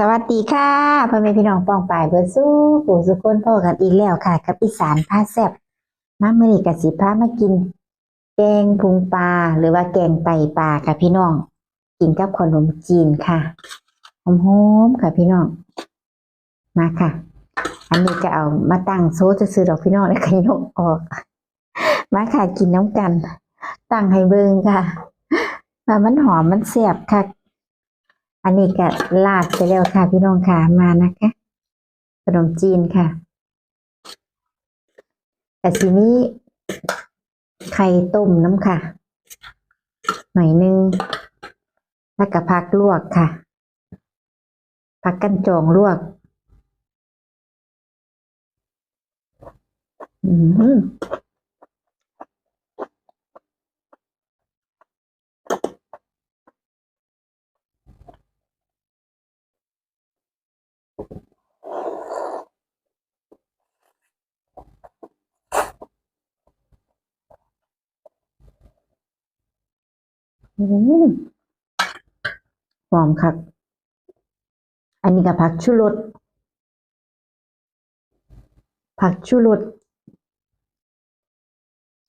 สวัสดีค่ะพ่อแม่พี่น้องปองปายเบอร์สู้ปู่สุคนพ่อกันอีกแล้วค่ะ กับอีสานผ้าแซบมาเมื่อนี้กับสิพามากิน แกงพุงปลาหรือว่าแกงไตปลาค่ะพี่น้อง กินกับขนมจีนค่ะหอมๆค่ะพี่น้อง มาค่ะ อันนี้จะเอามาตั้งโซ่จะซื้อดอกพี่น้องแล้วก็ยกออก มาค่ะกินน้ำกัน ตั้งให้เบิ่งค่ะมันหอมมันแซ่บค่ะ อันนี้ก็ลาดไปแล้วค่ะ พี่น้องค่ะมานะคะขนมจีนค่ะแต่ทีนี้ไข่ต้มน้ำค่ะ หน่อยนึงแล้วก็พักลวกค่ะ พักกันจองลวก อืม หอมคัก อันนี้ก็ผักชูรสผักชูรส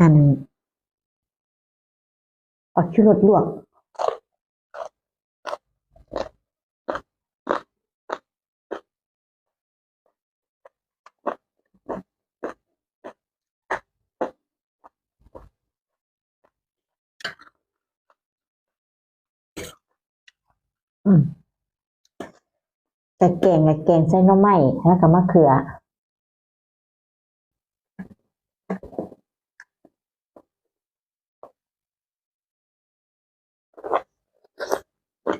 อันผักชูรสลวก อืมแต่แกงกับแกงใส่หน่อไม้แล้วก็มะเขือ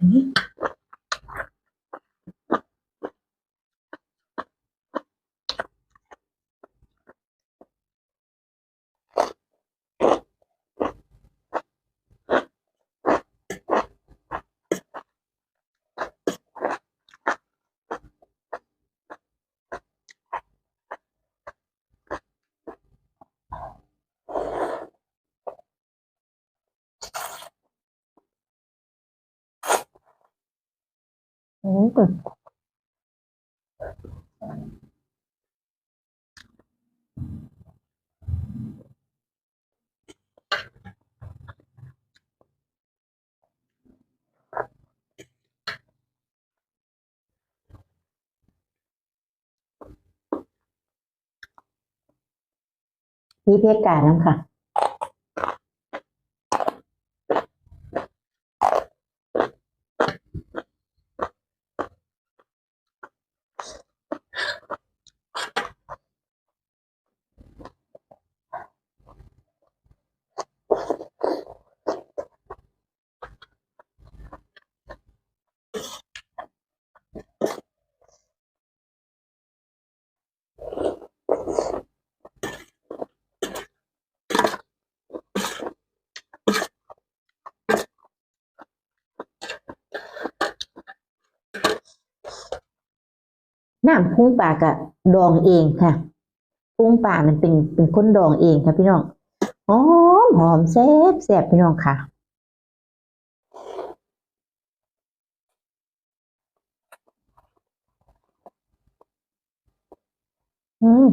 อืม มีเพกกาน้ำค่ะ น้ำพุงปลากะดองเองค่ะพุงปลามันเป็นเป็นคนดองเองค่ะพี่น้องหอมหอมแซ่บแซ่บพี่น้องค่ะอืม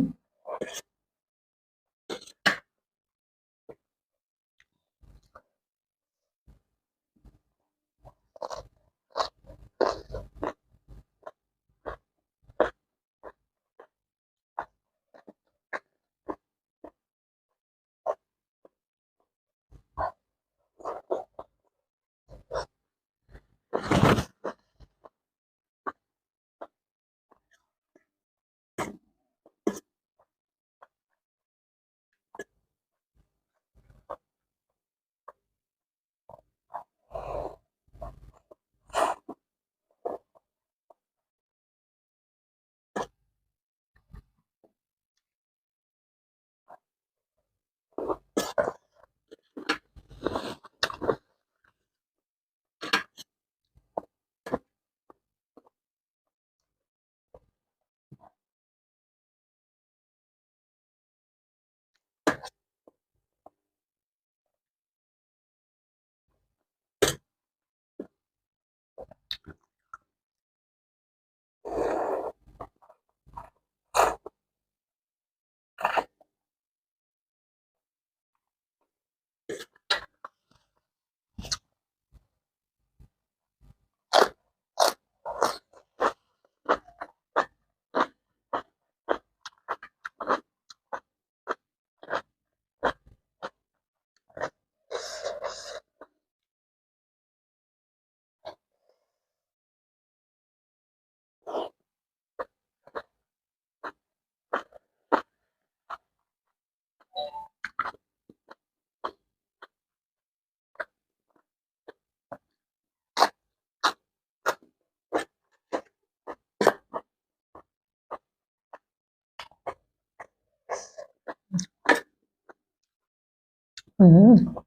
อืม